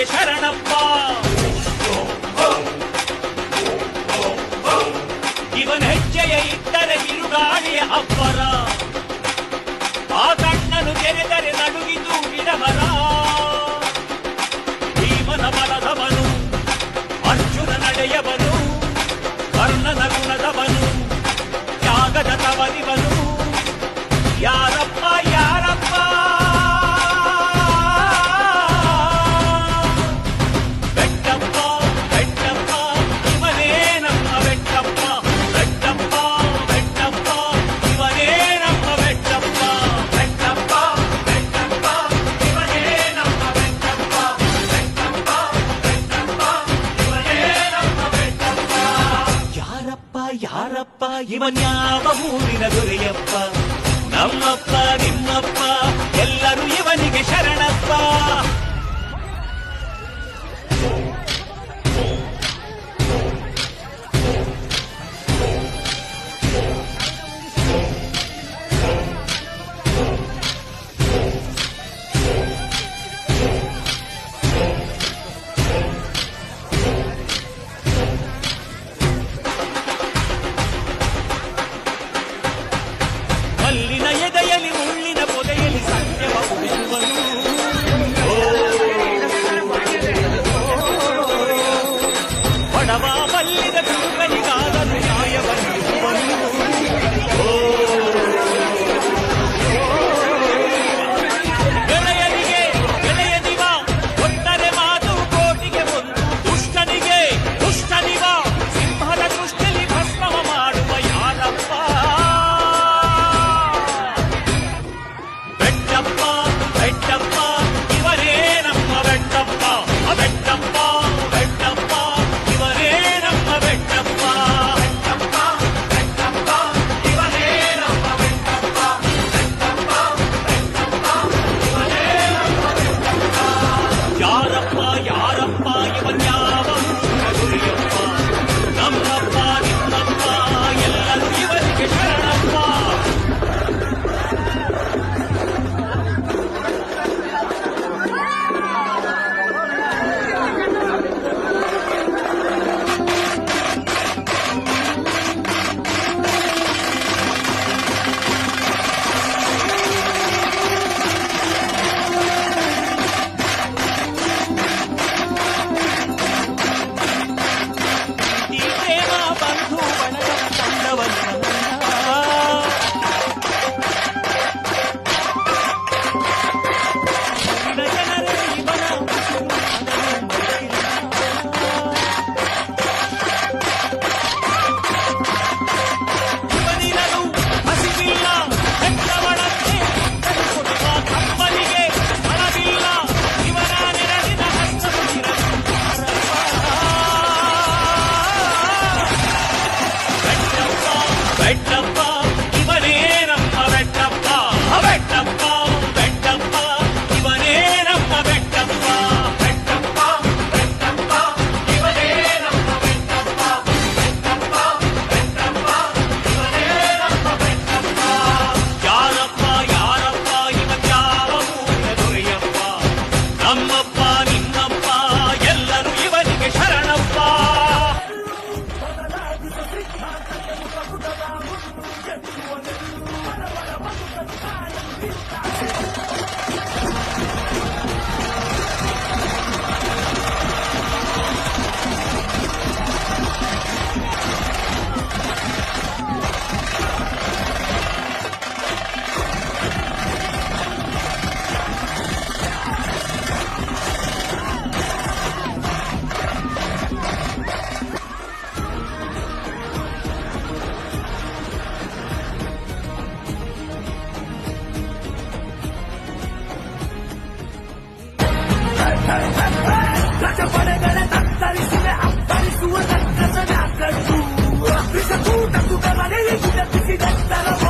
శరణయ్య శరణప్ప ಇವನ ಹೆಜ್ಜೆಯ ಇಟ್ಟರೆ ಬಿರುಗಾಳಿಯ ಅಬ್ಬರ ಆ ಕಣ್ಣನು ತೆರೆದ ಯಾರಪ್ಪ ಇವನ್ಯಾವ ಊರಿನ ದೊರೆಯಪ್ಪ? ನಮ್ಮಪ್ಪ ನಿಮ್ಮಪ್ಪ ಎಲ್ಲರೂ ಇವನಿಗೆ ಶರಣಪ್ಪ. వల్లిద కురుగని நம்ம that